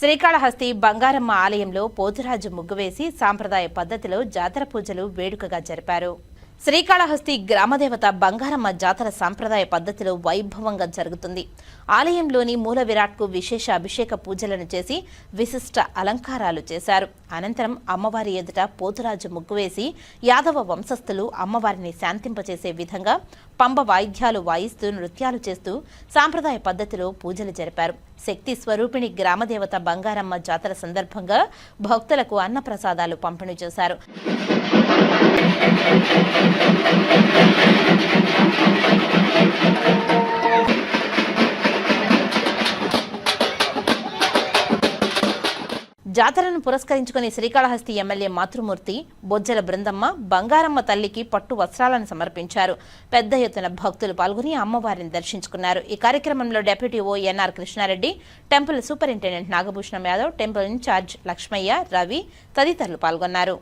శ్రీకాళహస్తి బంగారమ్మ ఆలయంలో పోతురాజు ముగ్గువేసి సాంప్రదాయ పద్ధతిలో జాతర పూజలు వేడుకగా జరిపారు. శ్రీకాళహస్తి గ్రామదేవత బంగారమ్మ జాతర సాంప్రదాయ పద్ధతిలో వైభవంగా జరుగుతుంది. ఆలయంలోని మూల విరాట్కు విశేష అభిషేక పూజలను చేసి విశిష్ట అలంకారాలు చేశారు. అనంతరం అమ్మవారి ఎదుట పోతురాజు ముగ్గువేసి యాదవ వంశస్థులు అమ్మవారిని శాంతింపచేసే విధంగా పంబ వాయిద్యాలు వాయిస్తూ నృత్యాలు చేస్తూ సాంప్రదాయ పద్ధతిలో పూజలు జరిపారు. శక్తి స్వరూపిణి గ్రామదేవత బంగారమ్మ జాతర సందర్భంగా భక్తులకు అన్నప్రసాదాలు పంపిణీ చేశారు. జాతరను పురస్కరించుకుని శ్రీకాళహస్తి ఎమ్మెల్యే మాతృమూర్తి బొజ్జల బృందమ్మ బంగారమ్మ తల్లికి పట్టు వస్త్రాలను సమర్పించారు. పెద్ద ఎత్తున భక్తులు పాల్గొని అమ్మవారిని దర్శించుకున్నారు. ఈ కార్యక్రమంలో deputy O NR Krishna Reddy temple superintendent Nagabhushanam Yadav temple in-charge Lakshmaiah Ravi తదితరులు పాల్గొన్నారు.